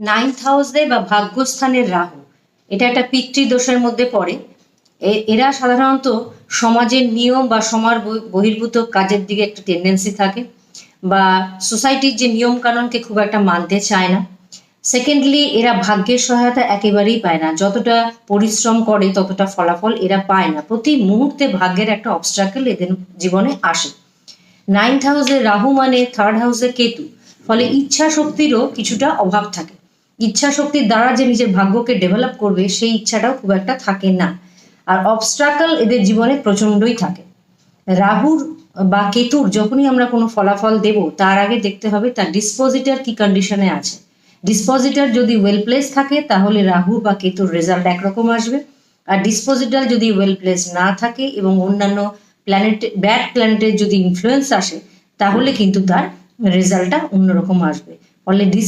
Ninth হাউসে বা ভাগ্যস্থানের রাহু, এটা একটা পিতৃদোষের মধ্যে পড়ে। এরা সাধারণত সমাজের নিয়ম বা সমাজ বহির্ভূত কাজের দিকে একটা টেন্ডেন্সি থাকে বা সোসাইটির যে নিয়ম কানুনকে খুব একটা মানতে চায় না। সেকেন্ডলি এরা ভাগ্যের সহায়তা একেবারেই পায় না। যতটা পরিশ্রম করে, ততটা ফলাফল এরা পায় না। প্রতি মুহূর্তে ভাগ্যের একটা অবস্ট্রাকেল এদের জীবনে আসে। নাইন্থ হাউসে রাহু মানে থার্ড হাউসে কেতু। ফলে ইচ্ছা শক্তিরও কিছুটা অভাব থাকে। ইচ্ছা শক্তির দ্বারা যে নিজের ভাগ্যকে ডেভেলপ করবে, সেই ইচ্ছাটাও খুব একটা থাকে না। আর অবস্ট্রাকল এদের জীবনে প্রচণ্ডই থাকে। রাহুর বা কেতুর যখনই আমরা কোনো ফলাফল দেব, তার আগে দেখতে হবে তার ডিসপোজিটার কি কন্ডিশনে আছে। ডিসপোজিটার যদি ওয়েল প্লেস থাকে, তাহলে রাহু বা কেতুর রেজাল্ট একরকম আসবে। আর ডিসপোজিটার যদি ওয়েল প্লেস না থাকে এবং অন্যান্য প্ল্যানেট ব্যাড প্ল্যানেটের যদি ইনফ্লুয়েন্স আসে, তাহলে কিন্তু তার রেজাল্টটা অন্যরকম আসবে। ফলে